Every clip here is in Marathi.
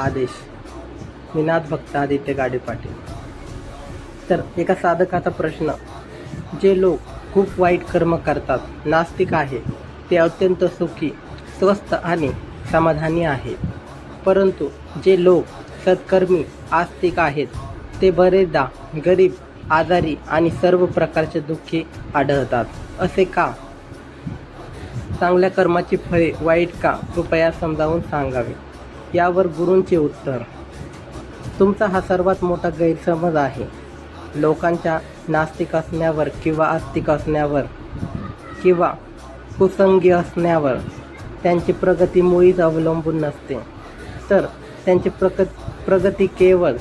आदेश. निनाद भक्त आदित्य गाडे पाटील. तर एका साधकाचा प्रश्न. जे लोक खूप वाईट कर्म करतात नास्तिक आहे ते अत्यंत सुखी स्वस्थ आणि समाधानी आहे. परंतु जे लोक सत्कर्मी आस्तिक आहेत ते बरेचदा गरीब आजारी आणि सर्व प्रकारचे दुःखी आढळतात. असे का? चांगल्या कर्माची फळे वाईट का? कृपया समजावून सांगावे. यावर गुरूंचे उत्तर. तुमचा हा सर्वात मोठा गैरसमज आहे. लोकांच्या नास्तिक असण्यावर किंवा आस्तिक असण्यावर किंवा कुसंगी असण्यावर त्यांची प्रगती मुळीच अवलंबून नसते. तर त्यांची प्रग प्रगती केवळ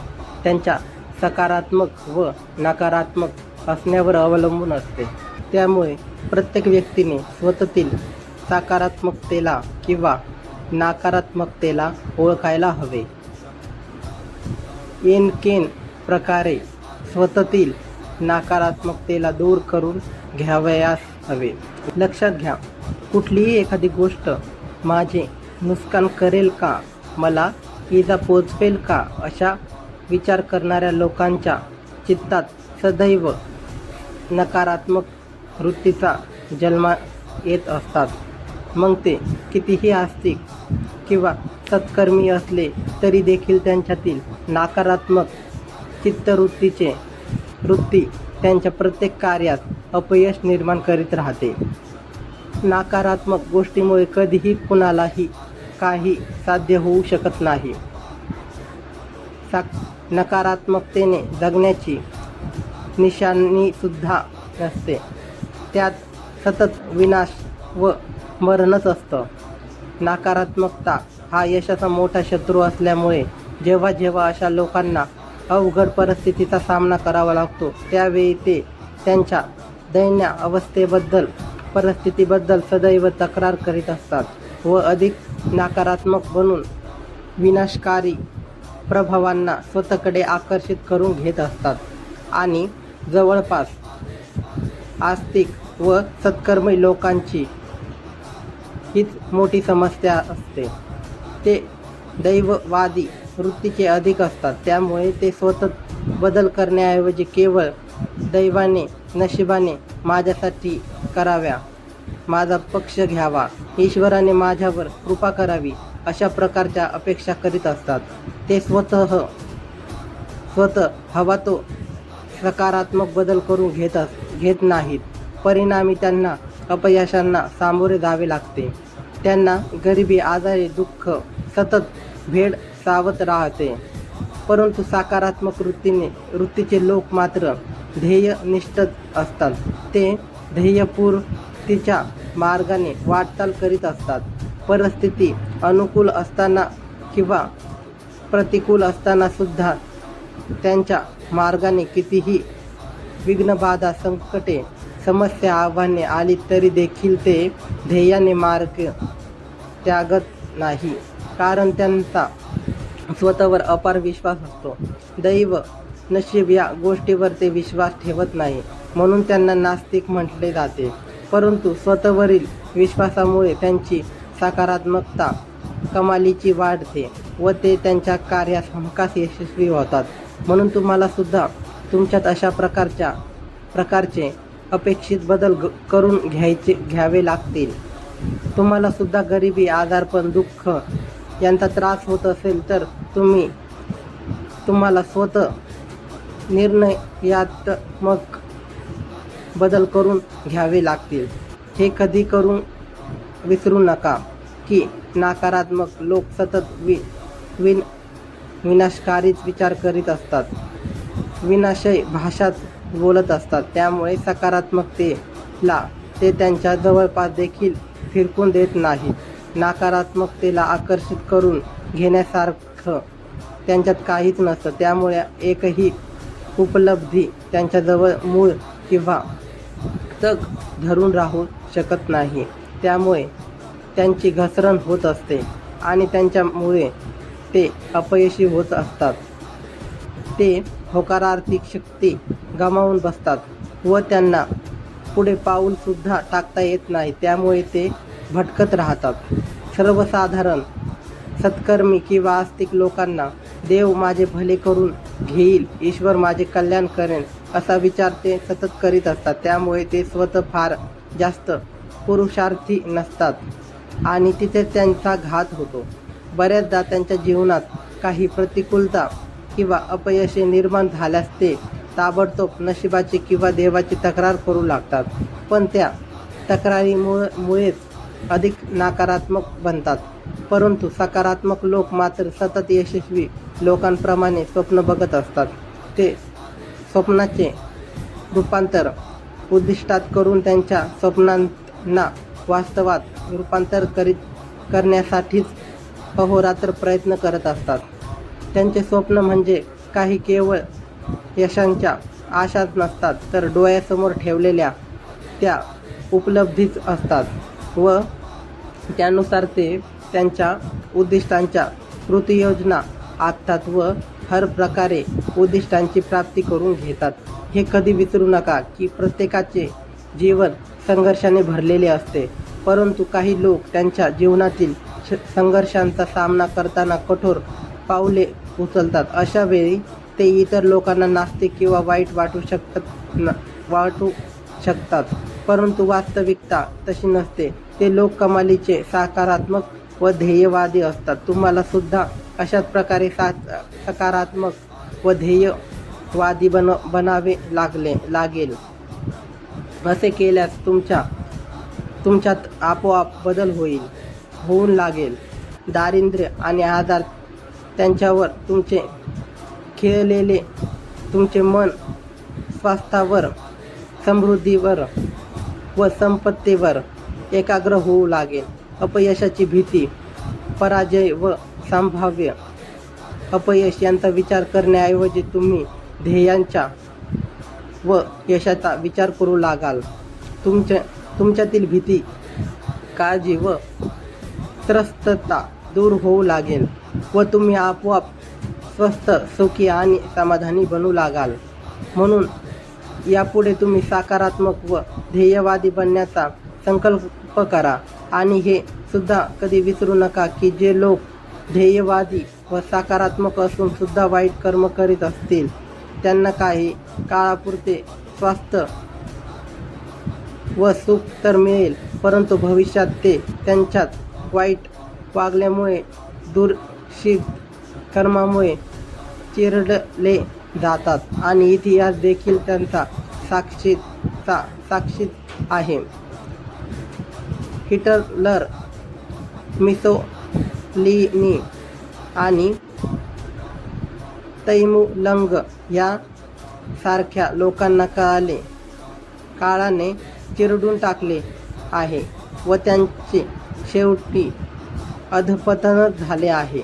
त्यांच्या सकारात्मक व नकारात्मक असण्यावर अवलंबून असते. त्यामुळे प्रत्येक व्यक्तीने स्वतःतील सकारात्मकतेला किंवा नकारात्मकतेला ओळखायला हवे. एनकेन प्रकारे स्वतःतील नकारात्मकतेला दूर करून घ्यावयास हवे. लक्षात घ्या कुठलीही एखादी गोष्ट माझे नुकसान करेल का मला इजा पोचवेल का अशा विचार करणाऱ्या लोकांच्या चित्तात सदैव नकारात्मक वृत्तीचा जन्मा येत असतात. मग ते कितीही आस्तिक किंवा सत्कर्मी असले तरी देखील त्यांच्यातील नकारात्मक चित्तवृत्तीचे वृत्ती त्यांच्या प्रत्येक कार्यात अपयश निर्माण करीत राहते. नकारात्मक गोष्टीमुळे कधीही कुणालाही काही साध्य होऊ शकत नाही. सा नकारात्मकतेने जगण्याची निशाणीसुद्धा नसते. त्यात सतत विनाश व मरणच असतं. नकारात्मकता हा यशाचा मोठा शत्रू असल्यामुळे जेव्हा जेव्हा अशा लोकांना अवघड परिस्थितीचा सामना करावा लागतो त्यावेळी ते त्यांच्या दैन्य अवस्थेबद्दल परिस्थितीबद्दल सदैव तक्रार करीत असतात व अधिक नकारात्मक बनून विनाशकारी प्रभावांना स्वतःकडे आकर्षित करून घेत असतात आणि जवळपास आस्तिक व सत्कर्मी लोकांची हीच मोठी समस्या असते. ते दैववादी वृत्तीचे अधिक असतात. त्यामुळे ते स्वतः बदल करण्याऐवजी केवळ दैवाने नशिबाने माझ्यासाठी कराव्या. माझा पक्ष घ्यावा. ईश्वराने माझ्यावर कृपा करावी अशा प्रकारच्या अपेक्षा करीत असतात. ते स्वतः स्वतः हवा तो सकारात्मक बदल करून घेत अस घेत नाहीत. परिणामी त्यांना अपयशांना सामोरे जावे लागते. त्यांना गरिबी आजारी दुःख सतत भेड सावत राहते. परंतु सकारात्मक वृत्तीने वृत्तीचे लोक मात्र ध्येयनिष्ठ असतात. ते ध्येयपूर्तीच्या मार्गाने वाटचाल करीत असतात. परिस्थिती अनुकूल असताना किंवा प्रतिकूल असताना सुद्धा त्यांच्या मार्गाने कितीही विघ्नबाधा संकटे समस्या आव्हाने आली तरी देखील ते ध्येयाने मार्ग त्यागत नाही. कारण त्यांचा स्वतःवर अपार विश्वास असतो. दैव नशीब या गोष्टीवर ते विश्वास ठेवत नाही. म्हणून त्यांना नास्तिक म्हटले जाते. परंतु स्वतःवरील विश्वासामुळे त्यांची सकारात्मकता कमालीची वाढते व ते त्यांच्या कार्यास हमखास यशस्वी होतात. म्हणून तुम्हाला सुद्धा तुमच्यात अशा प्रकारच्या प्रकारचे अपेक्षित बदल ग करून घ्यायचे घ्यावे लागतील. तुम्हाला सुद्धा गरिबी आजारपण दुःख यांचा त्रास होत असेल तर तुम्ही तुम्हाला स्वतः निर्णयात्मक बदल करून घ्यावे लागतील. हे कधी करून विसरू नका की नकारात्मक लोक सतत वि विन विनाशकारीच विचार करीत असतात. विनाशय भाषाच बोलत असतात. त्यामुळे सकारात्मकतेला ते त्यांच्या जवळपास देखील फिरकून देत नाहीत. नकारात्मकतेला आकर्षित करून घेण्यासारखं त्यांच्यात काहीच नसतं. त्यामुळे एकही उपलब्धी त्यांच्याजवळ मूळ किंवा तग धरून राहू शकत नाही. त्यामुळे त्यांची घसरण होत असते आणि त्यांच्यामुळे ते अपयशी होत असतात. ते होकारार्थिक शक्ती गमावून बसतात व त्यांना पुढे पाऊलसुद्धा टाकता येत नाही. त्यामुळे ते भटकत राहतात. सर्वसाधारण सत्कर्मी किंवा आस्तिक लोकांना देव माझे भले करून घेईल ईश्वर माझे कल्याण करेन असा विचार ते सतत करीत असतात. त्यामुळे ते स्वतः फार जास्त पुरुषार्थी नसतात आणि तिथे त्यांचा घात होतो. बऱ्याचदा त्यांच्या जीवनात काही प्रतिकूलता किंवा अपयशी निर्माण झाल्यास ते ताबडतोब नशिबाची किंवा देवाची तक्रार करू लागतात. पण त्या तक्रारीमुळे मुळेच अधिक नकारात्मक बनतात. परंतु सकारात्मक लोक मात्र सतत यशस्वी लोकांप्रमाणे स्वप्न बघत असतात. ते स्वप्नाचे रूपांतर उद्दिष्टात करून त्यांच्या स्वप्नांना वास्तवात रूपांतर करीत करण्यासाठीच अहोरात्र प्रयत्न करत असतात. त्यांचे स्वप्न म्हणजे काही केवळ यशांच्या आशाच नसतात तर डोळ्यासमोर ठेवलेल्या त्या उपलब्धीच असतात व त्यानुसार ते त्यांच्या उद्दिष्टांच्या कृतीयोजना आखतात व हर प्रकारे उद्दिष्टांची प्राप्ती करून घेतात. हे कधी विसरू नका की प्रत्येकाचे जीवन संघर्षाने भरलेले असते परंतु काही लोक त्यांच्या जीवनातील श- संघर्षांचा सामना करताना कठोर पाऊले उचलतात. अशा वेळी ते इतर लोकांना नास्तिक किंवा वाईट वाटू शकतात न वाटू शकतात. परंतु वास्तविकता तशी नसते. ते लोक कमालीचे सकारात्मक व ध्येयवादी असतात. तुम्हाला सुद्धा अशाच प्रकारे सा सकारात्मक व ध्येयवादी बन बनावे लागले लागेल. असे केल्यास तुमच्या तुमच्यात आपोआप बदल होईल होऊन लागेल. दारिद्र्य आणि आजार त्यांच्यावर तुमचे खेळलेले तुमचे मन स्वास्थ्यावर समृद्धीवर व संपत्तीवर एकाग्र होऊ लागेल. अपयशाची भीती पराजय व संभाव्य अपयश यांचा विचार करण्याऐवजी तुम्ही ध्येयांच्या व यशाचा विचार करू लागाल. तुमच्या तुमच्यातील भीती काळजी व त्रस्तता दूर होऊ लागेल व तुम्ही आपोआप स्वस्थ सुखी आणि समाधानी बनू लागाल. म्हणून यापुढे तुम्ही सकारात्मक व ध्येयवादी बनण्याचा संकल्प करा. आणि हे सुद्धा कधी विसरू नका की जे लोक ध्येयवादी व सकारात्मक असून सुद्धा वाईट कर्म करीत असतील त्यांना काही काळापुरते स्वास्थ्य व सुख तर मिळेल परंतु भविष्यात ते त्यांच्यात वाईट वागल्यामुळे दूरशीत कर्मामुळे चिरडले जातात आणि इतिहास देखील त्यांचा साक्षीचा साक्षीत आहे. हिटलर मिसोलिनी आणि तैमुलंग या सारख्या लोकांना कळाले. काळाने चिरडून टाकले आहे व त्यांचे शेवटी अधपतनच झाले आहे.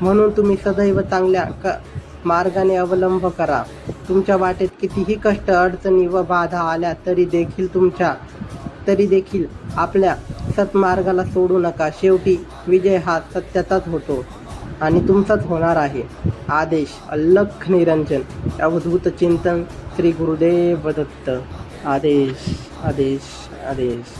म्हणून तुम्ही सदैव चांगल्या क मार्गाने अवलंब करा. तुमच्या वाटेत कितीही कष्ट अडचणी व बाधा आल्या तरी देखील तुमच्या तरी देखील आपल्या सत्मार्गाला सोडू नका. शेवटी विजय हा सत्याचाच होतो आणि तुमचाच होणार आहे. आदेश अल्लख निरंजन. अवधूत चिंतन श्री गुरुदेव दत्त. आदेश आदेश आदेश.